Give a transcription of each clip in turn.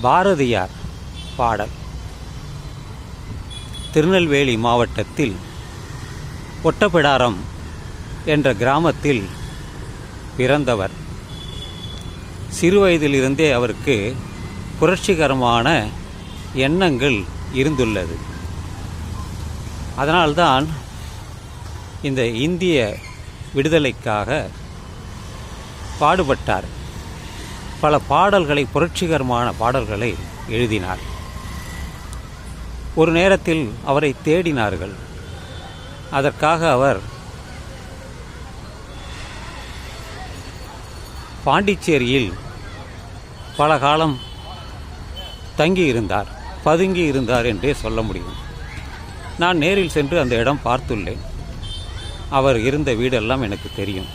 பாரதியார் பாடல். திருநெல்வேலி மாவட்டத்தில் ஒட்டப்பிடாரம் என்ற கிராமத்தில் பிறந்தவர். சிறுவயதிலிருந்தே அவருக்கு புரட்சிகரமான எண்ணங்கள் இருந்துள்ளது. அதனால்தான் இந்த இந்திய விடுதலைக்காக பாடுபட்டார். பல பாடல்களை புரட்சிகரமான பாடல்களை எழுதினார். ஒரு நேரத்தில் அவரை தேடினார்கள். அதற்காக அவர் பாண்டிச்சேரியில் பல காலம் தங்கி இருந்தார் பதுங்கி இருந்தார் என்றே சொல்ல முடியும். நான் நேரில் சென்று அந்த இடம் பார்த்துள்ளேன். அவர் இருந்த வீடெல்லாம் எனக்கு தெரியும்.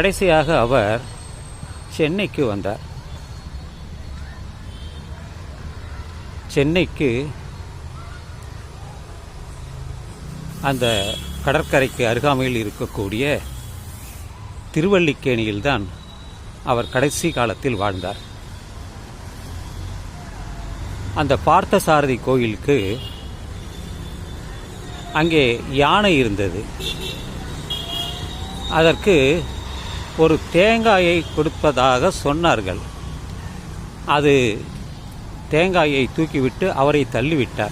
கடைசியாக அவர் சென்னைக்கு வந்தார். சென்னைக்கு அந்த கடற்கரைக்கு அருகாமையில் இருக்கக்கூடிய திருவல்லிக்கேணியில்தான் அவர் கடைசி காலத்தில் வாழ்ந்தார். அந்த பார்த்தசாரதி கோயிலுக்கு அங்கே யானை இருந்தது. அதற்கு ஒரு தேங்காயை கொடுப்பதாக சொன்னார்கள். அது தேங்காயை தூக்கிவிட்டு அவரை தள்ளிவிட்டார்.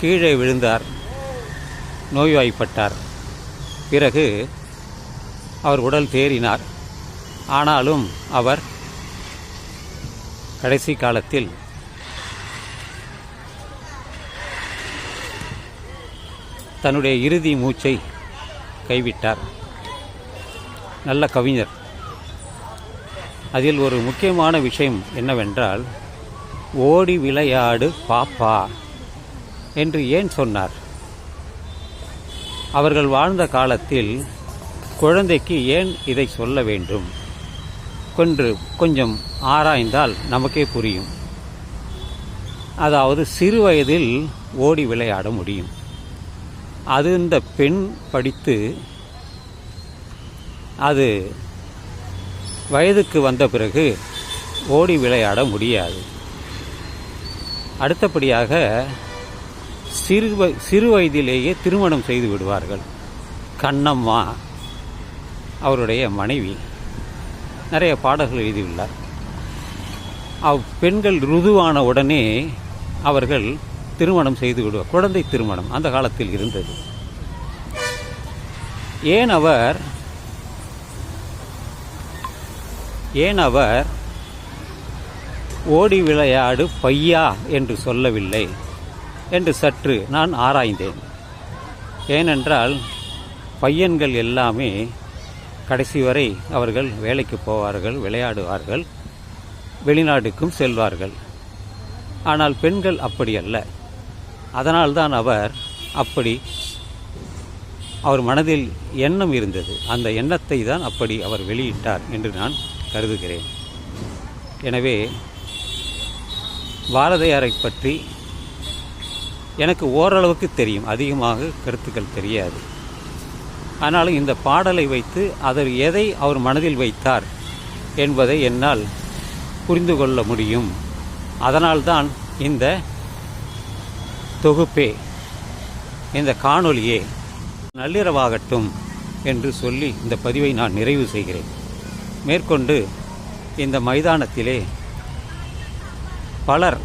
கீழே விழுந்தார். நோய்வாய்ப்பட்டார். பிறகு அவர் உடல் தேறினார். ஆனாலும் அவர் கடைசி காலத்தில் தன்னுடைய இறுதி மூச்சை கைவிட்டார். நல்ல கவிஞர். அதில் ஒரு முக்கியமான விஷயம் என்னவென்றால் ஓடி விளையாடு பாப்பா என்று ஏன் சொன்னார்? அவர்கள் வாழ்ந்த காலத்தில் குழந்தைக்கு ஏன் இதை சொல்ல வேண்டும்? கொன்று கொஞ்சம் ஆராய்ந்தால் நமக்கே புரியும். அதாவது சிறு வயதில் ஓடி விளையாட முடியும். அது இந்த பெண் படித்து அது வயதுக்கு வந்த பிறகு ஓடி விளையாட முடியாது. அடுத்தபடியாக சிறு சிறு வயதிலேயே திருமணம் செய்து விடுவார்கள். கண்ணம்மா அவருடைய மனைவி. நிறைய பாடல்கள் எழுதியுள்ளார். அவ் பெண்கள் ருதுவான உடனே அவர்கள் திருமணம் செய்து விடுவார் குழந்தை திருமணம் அந்த காலத்தில் இருந்தது. ஏன் அவர் ஏன் அவர் ஓடி விளையாடு பையா என்று சொல்லவில்லை என்று சற்று நான் ஆராய்ந்தேன். ஏனென்றால் பையன்கள் எல்லாமே கடைசி வரை அவர்கள் வேலைக்கு போவார்கள் விளையாடுவார்கள் வெளிநாட்டுக்கும் செல்வார்கள். ஆனால் பெண்கள் அப்படி அல்ல. அதனால்தான் அவர் அப்படி அவர் மனதில் எண்ணம் இருந்தது. அந்த எண்ணத்தை தான் அப்படி அவர் வெளியிட்டார் என்று நான் கருதுகிறேன். எனவே பாரதியாரை பற்றி எனக்கு ஓரளவுக்கு தெரியும். அதிகமாக கருத்துக்கள் தெரியாது. ஆனாலும் இந்த பாடலை வைத்து அதில் எதை அவர் மனதில் வைத்தார் என்பதை என்னால் புரிந்து கொள்ள முடியும். அதனால்தான் இந்த தொகுப்பே இந்த காணொலியே நள்ளிரவாகட்டும் என்று சொல்லி இந்த பதிவை நான் நிறைவு செய்கிறேன். மேற்கொண்டு இந்த மைதானத்திலே பலர்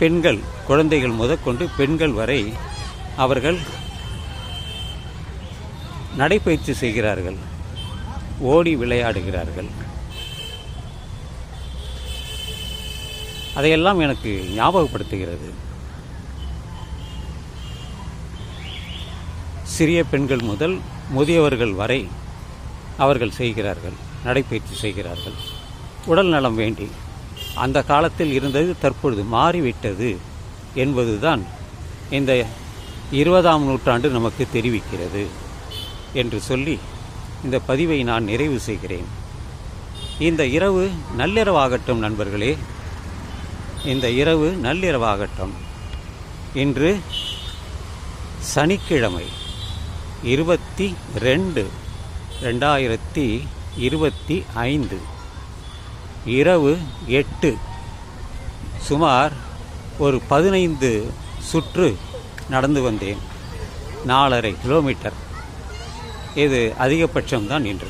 பெண்கள் குழந்தைகள் முதற்கொண்டு பெண்கள் வரை அவர்கள் நடைப்பயிற்சி செய்கிறார்கள் ஓடி விளையாடுகிறார்கள். அதையெல்லாம் எனக்கு ஞாபகப்படுத்துகிறது. சிறிய பெண்கள் முதல் முதியவர்கள் வரை அவர்கள் செய்கிறார்கள் நடைப்பயிற்சி செய்கிறார்கள். உடல் நலம் வேண்டி. அந்த காலத்தில் இருந்தது தற்பொழுது மாறிவிட்டது என்பதுதான் இந்த இருபதாம் நூற்றாண்டு நமக்கு தெரிவிக்கிறது என்று சொல்லி இந்த பதிவை நான் நிறைவு செய்கிறேன். இந்த இரவு நள்ளிரவாகட்டும் நண்பர்களே. இந்த இரவு நள்ளிரவாகட்டும். இன்று சனிக்கிழமை இருபத்தி ரெண்டு ரெண்டாயிரத்தி இருபத்தி ஐந்து. இரவு எட்டு சுமார் ஒரு பதினைந்து சுற்று நடந்து வந்தேன். நாலரை கிலோமீட்டர். இது அதிகபட்சம்தான் இன்று